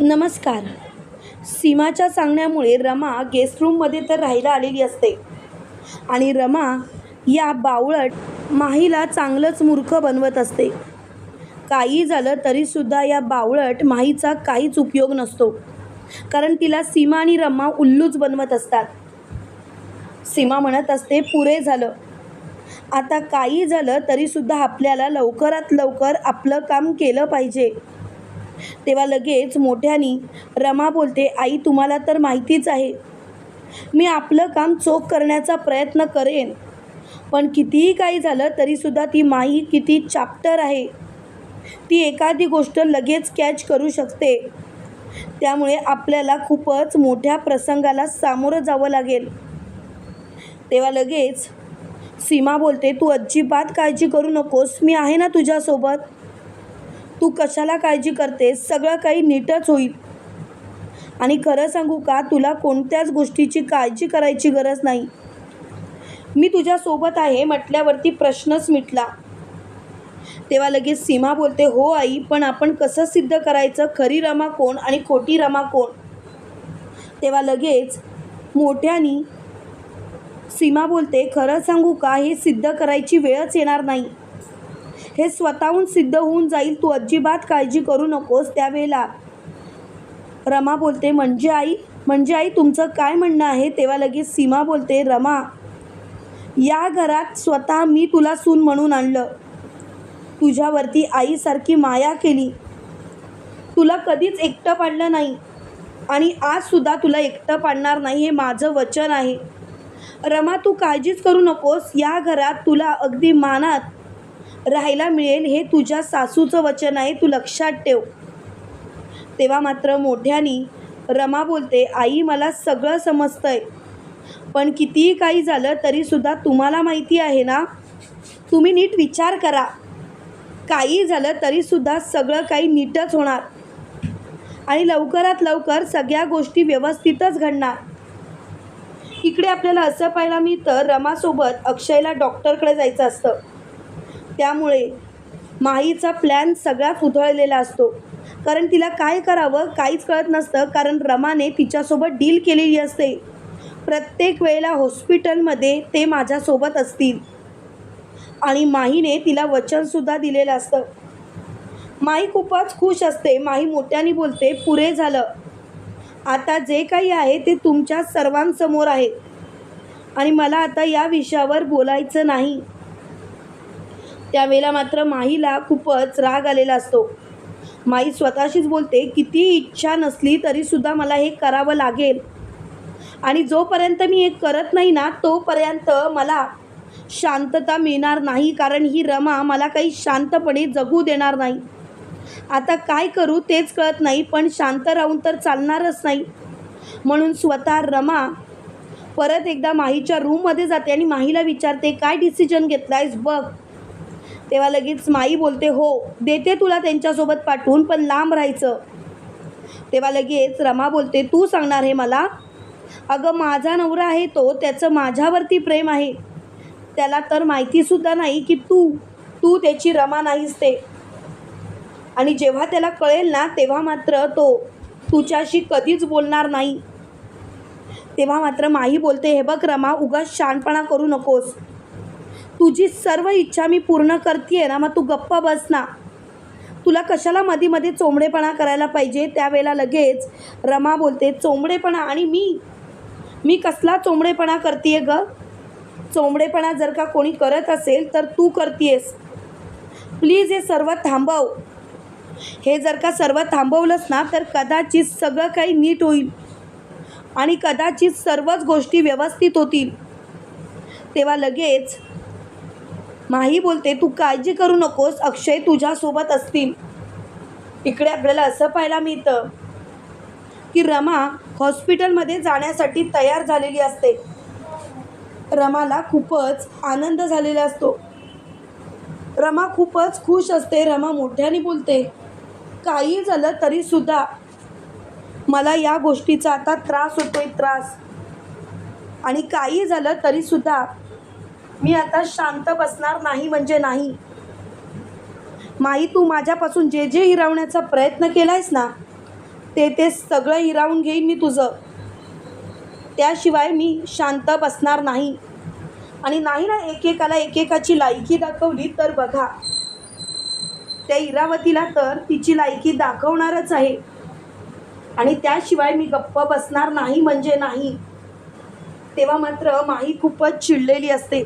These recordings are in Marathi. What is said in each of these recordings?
नमस्कार. सीमाच्या सांगण्यामुळे रमा गेस्ट रूममध्ये तर राहायला आलेली असते. आणि रमा या बावळट माहीला चांगलंच मूर्ख बनवत असते. काही झालं तरीसुद्धा या बावळट माहीचा काहीच उपयोग नसतो. कारण तिला सीमा आणि रमा उल्लूच बनवत असतात. सीमा म्हणत असते पुरे झालं. आता काही झालं तरीसुद्धा आपल्याला लवकरात लवकर आपलं काम केलं पाहिजे. तेव्हा लगेच मोठ्यानी रमा बोलते आई तुम्हाला तर माहितीच आहे. मी आपलं काम चोख करण्याचा प्रयत्न करेन. पण कितीही काही झालं तरीसुद्धा ती माई किती चाप्टर आहे. ती एखादी गोष्ट लगेच कॅच करू शकते. त्यामुळे आपल्याला खूपच मोठ्या प्रसंगाला सामोरं जावं लागेल. तेव्हा लगेच सीमा बोलते तू अजिबात काळजी करू नकोस. मी आहे ना तुझ्यासोबत. तू कशाला काळजी करतेस? सगळं काही नीटच होईल. आणि खरं सांगू का तुला कोणत्याच गोष्टीची काळजी करायची गरज नाही. मी तुझ्यासोबत आहे म्हटल्यावरती प्रश्नच मिटला. तेव्हा लगेच सीमा बोलते हो आई पण आपण कसं सिद्ध करायचं? खरी रमा कोण आणि खोटी रमा कोण? तेव्हा लगेच मोठ्यानी सीमा बोलते खरं सांगू का हे सिद्ध करायची वेळच येणार नाही. हे स्वतःहून सिद्ध होऊन जाईल. तू अजिबात काळजी करू नकोस त्यावेळेला. रमा बोलते म्हणजे आई म्हणजे आई तुमचं काय म्हणणं आहे? तेव्हा लगेच सीमा बोलते रमा या घरात स्वतः मी तुला सून म्हणून आणलं. तुझ्यावरती आईसारखी माया केली. तुला कधीच एकटं पाडलं नाही. आणि आजसुद्धा तुला एकटं पाडणार नाही हे माझं वचन आहे. रमा तू काळजीच करू नकोस. या घरात तुला अगदी मानात राहायला मिळेल हे तुझ्या सासूचं वचन आहे. तू लक्षात ठेव. तेव्हा मात्र मोठ्यानी रमा बोलते आई मला सगळं समजतंय. पण कितीही काही झालं तरीसुद्धा तुम्हाला माहिती आहे ना? तुम्ही नीट विचार करा. काही झालं तरीसुद्धा सगळं काही नीटच होणार. आणि लवकरात लवकर सगळ्या गोष्टी व्यवस्थितच घडणार. इकडे आपल्याला असं पाहायला मिळतं रमासोबत अक्षयला डॉक्टरकडे जायचं असतं. त्यामुळे माहीचा प्लॅन सगळा उधळलेला असतो. कारण तिला काय करावं काहीच कळत नसतं कारण रमाने तिच्यासोबत डील केलेली असते. प्रत्येक वेळेला हॉस्पिटलमध्ये ते माझ्यासोबत असतील. आणि माहीने तिला वचनसुद्धा दिलेलं असतं. माई खूपच खुश असते. माही मोठ्याने बोलते पुरे झालं. आता जे काही आहे ते तुमच्या सर्वांसमोर आहे. आणि मला आता या विषयावर बोलायचं नाही. त्यावेळेला मात्र माहीला खूपच राग आलेला असतो. माई स्वतःशीच बोलते किती इच्छा नसली तरीसुद्धा मला हे करावं लागेल. आणि जोपर्यंत मी हे करत नाही ना तोपर्यंत मला शांतता मिळणार नाही कारण ही रमा मला काही शांतपणे जगू देणार नाही. आता काय करू तेच कळत नाही पण शांत राहून तर चालणारच नाही. म्हणून स्वतः रमा परत एकदा माहीच्या रूममध्ये जाते आणि माहीला विचारते काय डिसिजन घेतला आहेस बघ. तेव्हा लगेच माई बोलते हो देते तुला त्यांच्यासोबत पाठवून पण लांब राहायचं. तेव्हा लगेच रमा बोलते तू सांगणार हे मला? अगं माझा नवरा आहे तो त्याचं माझ्यावरती प्रेम आहे. त्याला तर माहितीसुद्धा नाही की तू तू त्याची रमा नाहीस ते. आणि जेव्हा त्याला कळेल ना तेव्हा मात्र तो तुझ्याशी कधीच बोलणार नाही. तेव्हा मात्र माही बोलते हे बघ रमा उगाच शानपणा करू नकोस. तुझी सर्व इच्छा मी पूर्ण करते ना मग तू गप्पा बस ना. तुला कशाला मध्ये मध्ये चोंबडेपणा करायला पाहिजे? त्यावेळेला लगेच रमा बोलते चोंबडेपणा आणि मी? मी कसला चोंबडेपणा करते ग? चोंबडेपणा जर का कोणी करत असेल तर तू करतेस प्लीज हे सर्व थांबव. हे जर का सर्व थांबवलंस ना तर कदाचित सगळं काही नीट होईल आणि कदाचित सर्वच गोष्टी व्यवस्थित होतील. तेव्हा लगेच माही बोलते तू काळजी करू नकोस अक्षय तुझ्यासोबत असतील. इकडे आपल्याला असं पाहायला मिळतं की रमा हॉस्पिटलमध्ये जाण्यासाठी तयार झालेली असते. रमाला खूपच आनंद झालेला असतो. रमा खूपच खुश असते रमा मोठ्याने बोलते काही झालं तरीसुद्धा मला या गोष्टीचा आता त्रास होतोय त्रास. आणि काही झालं तरीसुद्धा मी आता शांत बसणार नाही म्हणजे नाही. माई तू माझ्यापासून जे जे हिरावण्याचा प्रयत्न केला आहेस ना ते ते सगळं हिरावून घेईन मी तुझं. त्याशिवाय मी शांत बसणार नाही. आणि नाही ना एकेकाला एकेकाची लायकी दाखवली तर बघा. त्या इरावतीला तर तिची लायकी दाखवणारच आहे. आणि त्याशिवाय मी गप्प बसणार नाही म्हणजे नाही. तेव्हा मात्र माही खूपच चिडलेली असते.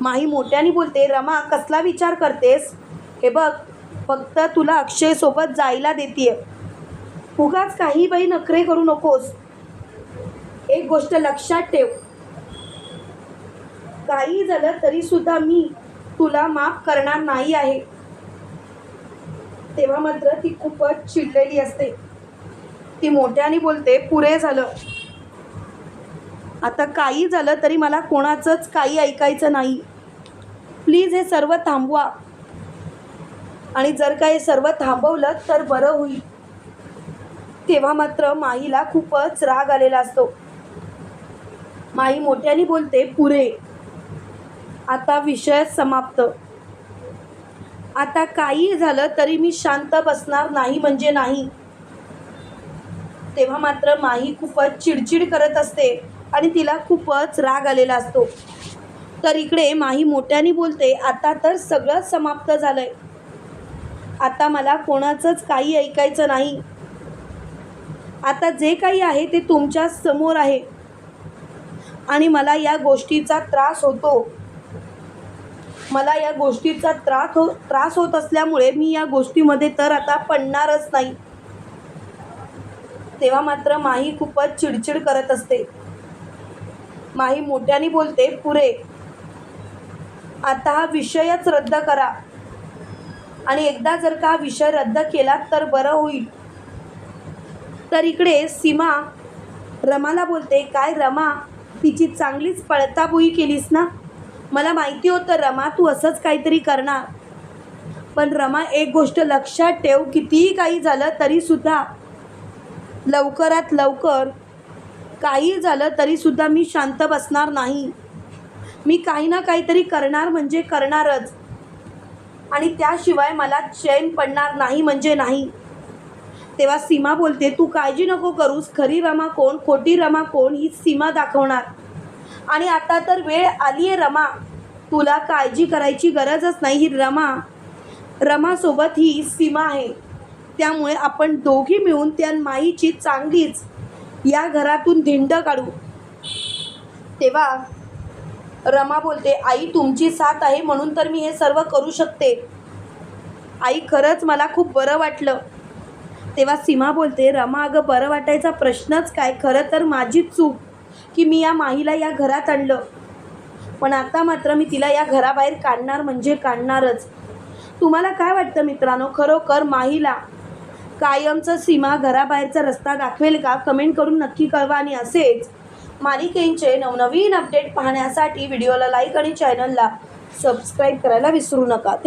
माही मोठ्याने बोलते रमा कसला विचार करतेस? हे बघ फक्त तुला अक्षयसोबत जायला देते उगाच काही बाई नखरे करू नकोस. एक गोष्ट लक्षात ठेव. काही झालं तरी सुद्धा मी तुला माफ करणार नाही आहे. तेव्हा मात्र ती खूपच चिडलेली असते. ती मोठ्याने बोलते पुरे झालं. आता काही झालं तरी मला कोणाचंच काही ऐकायचं नाही. प्लीज हे सर्व थांबवा. आणि जर का हे सर्व थांबवलं तर बरं होईल. तेव्हा मात्र माईला खूपच राग आलेला असतो. माई मोठ्याने बोलते पुरे आता विषय समाप्त. आता काही झालं तरी मी शांत बसणार नाही म्हणजे नाही. तेव्हा मात्र माही खूपच चिडचिड करत असते. आणि तिला खूपच राग आलेला असतो. तर इकडे माही मोठ्याने बोलते आता तर सगळंच समाप्त झालंय. आता मला कोणाचंच काही ऐकायचं नाही. आता जे काही आहे ते तुमच्यासमोर आहे. आणि मला या गोष्टीचा त्रास होतो. मला या गोष्टीचा त्रास हो त्रास होत असल्यामुळे मी या गोष्टीमध्ये तर आता पडणारच नाही. तेव्हा मात्र माही खूपच चिडचिड करत असते. माही मोठ्याने बोलते पुरे आता हा विषयच रद्द करा. आणि एकदा जर का हा विषय रद्द केला तर बरं होईल. तर इकडे सीमा रमाला बोलते काय रमा तिची चांगलीच पळताबुई केलीस ना? मला माहिती होतं रमा तू असंच काहीतरी करणार. पण रमा एक गोष्ट लक्षात ठेव कितीही काही झालं तरीसुद्धा लवकरात लवकर काही झालं तरीसुद्धा मी शांत बसणार नाही. मी काही ना काहीतरी करणार म्हणजे करणारच. आणि त्याशिवाय मला चैन पडणार नाही म्हणजे नाही. तेव्हा सीमा बोलते तू काळजी नको करूस. खरी रमा कोण? खोटी रमा कोण? ही सीमा दाखवणार. आणि आता तर वेळ आली आहे रमा. तुला काळजी करायची गरजच नाही. ही रमा रमासोबत ही सीमा आहे. त्यामुळे आपण दोघी मिळून त्या माईची चांगलीच या घरातून धिंड काढू. तेव्हा रमा बोलते आई तुमची साथ आहे म्हणून तर मी हे सर्व करू शकते. आई खरंच मला खूप बरं वाटलं. तेव्हा सीमा बोलते रमा अगं बरं वाटायचा प्रश्नच काय? खरं तर माझीच चूक की मी या माहीला या घरात आणलं. पण आता मात्र मी तिला या घराबाहेर काढणार म्हणजे काढणारच. तुम्हाला काय वाटतं मित्रांनो? खरोखर माहीला कायमचं सीमा घराबाहेरचा रस्ता दाखवेल का? कमेंट करून नक्की कळवा आणि असेच मालिकेंचे नवनवीन अपडेट पाहण्यासाठी व्हिडिओला लाईक आणि चॅनलला सबस्क्राईब करायला विसरू नका. थँक